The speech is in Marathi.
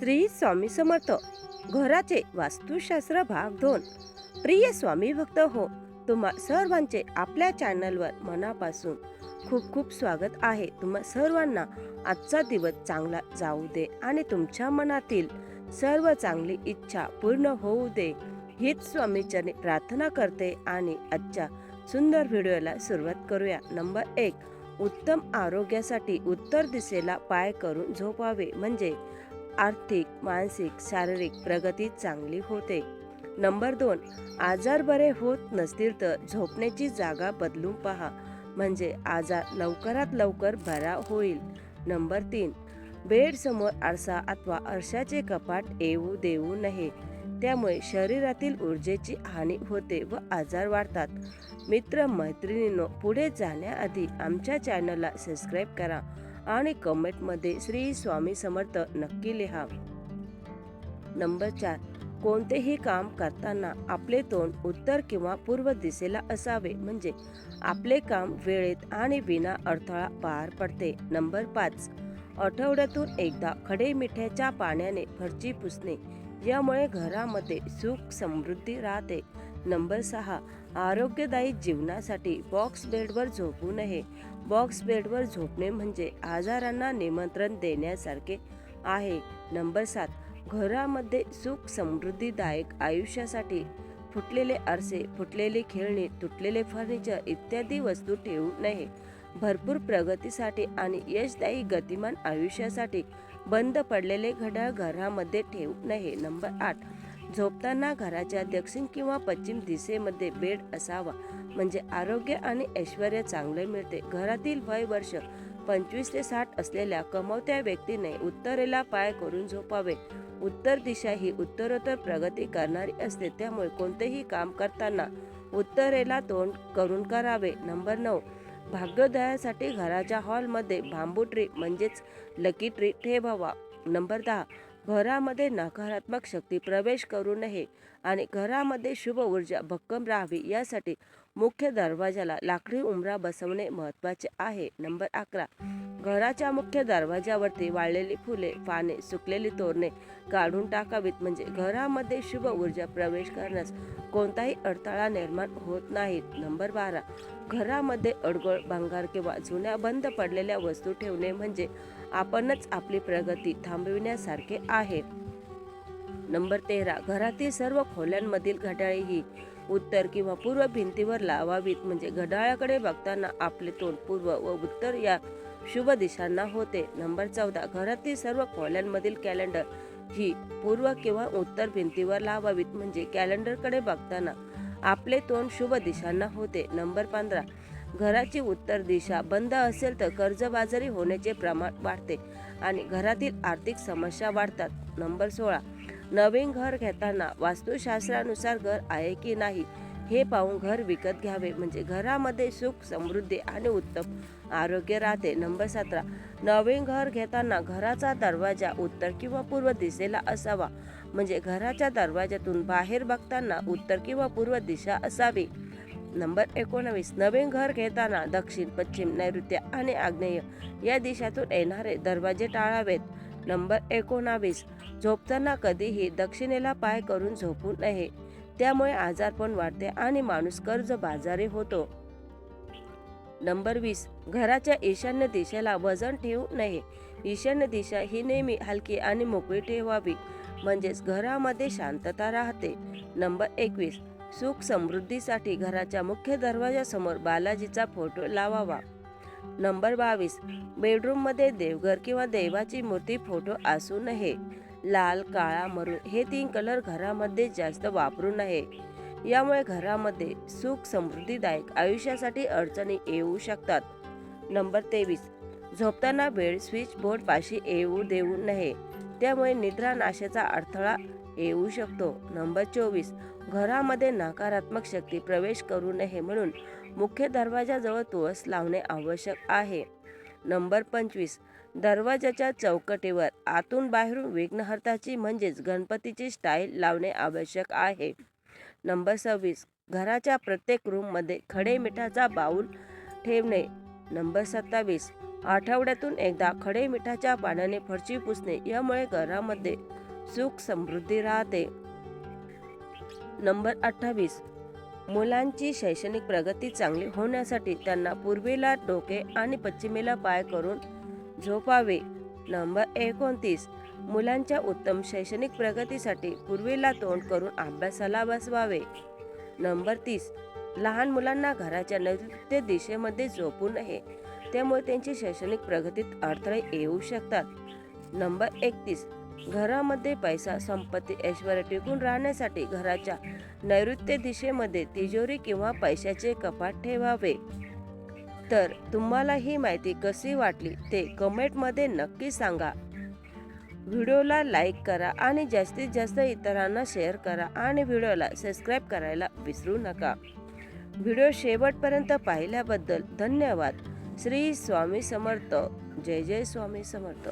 श्री स्वामी समर्थ घराचे वास्तुशास्त्र भाग दोन. प्रिय स्वामी भक्त हो तुम्हा सर्वांचे आपल्या चॅनलवर मनापासून खूप खूप स्वागत आहे. तुम्हा सर्वांना आजचा दिवस चांगला जाऊ दे आणि तुमच्या मनातील सर्व चांगली इच्छा पूर्ण होऊ दे. हीच स्वामीचरणी प्रार्थना करते आणि आजच्या सुंदर व्हिडिओला सुरुवात करूया. नंबर एक उत्तम आरोग्यासाठी उत्तर दिशेला पाय करून झोपावे. म्हणजे आर्थिक मानसिक शारीरिक प्रगती चांगली होते. नंबर दोन आजार बरे होत नसतील तर झोपण्याची जागा बदलून पहा. म्हणजे आजार लवकरात लवकर बरा होईल. नंबर तीन बेड समोर आरसा अथवा आरशाचे कपाट येऊ देऊ नये. त्यामुळे शरीरातील ऊर्जेची हानी होते व आजार वाढतात. मित्र मैत्रिणींनो पुढे जाण्याआधी आमच्या चॅनलला सबस्क्राईब करा. आणि कमेंटमध्ये श्री स्वामी समर्थ नक्की लिहा नंबर चार कोणतेही काम करताना आपले तोंड उत्तर किंवा पूर्व दिशेला असावे म्हणजे आपले काम वेळेत आणि विना अडथळा पार पडते. नंबर पाच आठवड्यातून एकदा खडे मिठ्याच्या पाण्याने फरची पुसणे यामुळे घरामध्ये सुख समृद्धी राहते. नंबर सहा आरोग्यदायी जीवनासाठी बॉक्स बेडवर झोपू नये बॉक्स बेडवर झोपणे म्हणजे आजारांना निमंत्रण देण्यासारखे आहे. नंबर सात घरामध्ये सुख समृद्धीदायक आयुष्यासाठी फुटलेले आरसे फुटलेले खेळणी तुटलेले फर्निचर इत्यादी वस्तू ठेवू नये. भरपूर प्रगतीसाठी आणि यशदायी गतिमान आयुष्यासाठी बंद पडलेले घड्याळ घरामध्ये ठेवू नये. नंबर आठ झोपताना घराच्या दक्षिण किंवा पश्चिम दिशेमध्ये बेड असावा. म्हणजे आरोग्य आणि ऐश्वर चांगले मिळते. घरातील वय वर्ष पंचवीस ते साठ असलेल्या कमवत्या व्यक्तीने उत्तरेला पाय करून झोपावे. उत्तर दिशा ही उत्तरोत्तर प्रगती करणारी असते. त्यामुळे कोणतेही काम करताना उत्तरेला तोंड करून करावे. नंबर नऊ भाग्योदयासाठी घराच्या हॉलमध्ये बांबू ट्री म्हणजेच लकी ट्री ठेवावा. नंबर दहा घरामध्ये नकारात्मक शक्ती प्रवेश करू नये आणि घरामध्ये शुभ ऊर्जा भक्कम राहावी यासाठी मुख्य दरवाजाला लाकडी उमरा बसवणे महत्त्वाचे आहे. नंबर अकरा. घराच्या मुख्य दरवाजावरती वाळलेली फुले पाने सुकलेली तोरणे काढून टाकावीत. म्हणजे घरामध्ये शुभ ऊर्जा प्रवेश करण्यास कोणताही अडथळा निर्माण होत नाहीत. नंबर बारा. घरामध्ये अडगळ भंगार किंवा जुन्या बंद पडलेल्या वस्तू ठेवणे म्हणजे आपणच आपली प्रगती थांबविण्यासारखे आहे. नंबर तेरा. घरातील सर्व खोल्यांमधील घड्याळे ही उत्तर किंवा पूर्व भिंतीवर लावावीत. म्हणजे घड्याळाकडे बघताना आपले तोंड पूर्व व उत्तर या शुभ दिशांना होते. नंबर चौदा. घरातील सर्व खोल्यांमधील कॅलेंडर ही पूर्व किंवा उत्तर भिंतीवर लावावीत. म्हणजे कॅलेंडरकडे बघताना आपले तोंड शुभ दिशांना होते. नंबर पंधरा. घराची उत्तर दिशा बंद असेल तर कर्जबाजारी होण्याचे प्रमाण वाढते आणि घरातील आर्थिक समस्या वाढतात. नंबर सोळा. नवीन घर घेताना वास्तुशास्त्रानुसार घर आहे की नाही हे पाहून घर विकत घ्यावे. म्हणजे घरामध्ये सुख समृद्धी आणि उत्तम आरोग्य राहते. नंबर सतरा नवीन घर घेताना घराचा दरवाजा उत्तर किंवा पूर्व दिशेला असावा. म्हणजे घराच्या दरवाजातून बाहेर बघताना उत्तर किंवा पूर्व दिशा असावी. नंबर एकोणावीस नवीन घर घेताना दक्षिण पश्चिम नैऋत्य आणि आग्नेय या दिशातून येणारे दरवाजे टाळावेत. नंबर एकोणावीस. झोपताना कधीही दक्षिणेला पाय करून झोपू नये. त्यामुळे आजारपण वाढते आणि माणूस कर्ज बाजारी होतो. नंबर वीस. घराच्या ईशान्य दिशेला वजन ठेवू नये. ईशान्य दिशा ही नेहमी हलकी आणि मोकळी ठेवावी. म्हणजेच घरामध्ये शांतता राहते. नंबर एकवीस. सुख समृद्धीसाठी घराच्या मुख्य दरवाजासमोर बालाजीचा फोटो लावावा. नंबर बावीस. बेडरूममध्ये देवघर किंवा देवाची मूर्ती फोटो असू नये. लाल काळा मरून हे तीन कलर घरामध्ये जास्त वापरू नये. यामुळे घरामध्ये सुख समृद्धीदायक आयुष्यासाठी अडचणी येऊ शकतात. नंबर तेवीस. झोपताना बेड स्विच बोर्ड पाशी येऊ देऊ नये. त्यामुळे निद्रा नाशाचा अडथळा येऊ शकतो. नंबर चोवीस. घरामध्ये नकारात्मक शक्ती प्रवेश करू नये म्हणून मुख्य दरवाजाजवळ तुळस लावणे आवश्यक आहे. नंबर पंचवीस. दरवाजाच्या चौकटीवर आतून बाहेरून विघ्नहर्ताची म्हणजेच गणपतीची स्टाईल लावणे आवश्यक आहे. नंबर सव्वीस. घराच्या प्रत्येक रूममध्ये खडे मिठाचा बाऊल ठेवणे. नंबर सत्तावीस. आठवड्यातून एकदा खडे मिठाच्या पाण्याने फरशी पुसणे यामुळे घरामध्ये सुख समृद्धी राहते. नंबर अठ्ठावीस. मुलांची शैक्षणिक प्रगती चांगली होण्यासाठी त्यांना पूर्वेला डोके आणि पश्चिमेला पाय करून झोपावे. नंबर एकोणतीस. मुलांच्या उत्तम शैक्षणिक प्रगतीसाठी पूर्वेला तोंड करून अभ्यासाला बसवावे. नंबर तीस. लहान मुलांना घराच्या नैऋत्य दिशेमध्ये झोपू नये. त्यामुळे त्यांची शैक्षणिक प्रगतीत अडथळे येऊ शकतात. नंबर एकतीस. घरामध्ये पैसा संपत्ती ऐश्वर्य टिकून राहण्यासाठी घराच्या नैऋत्य दिशेमध्ये तिजोरी किंवा पैशाचे कपाट ठेवावे. तर तुम्हाला ही माहिती कशी वाटली ते कमेंटमध्ये नक्की सांगा. व्हिडिओला लाईक करा आणि जास्तीत जास्त इतरांना शेअर करा आणि व्हिडिओला सबस्क्राईब करायला विसरू नका. व्हिडिओ शेवटपर्यंत पाहिल्याबद्दल धन्यवाद. श्री स्वामी समर्थ. जय जय स्वामी समर्थ.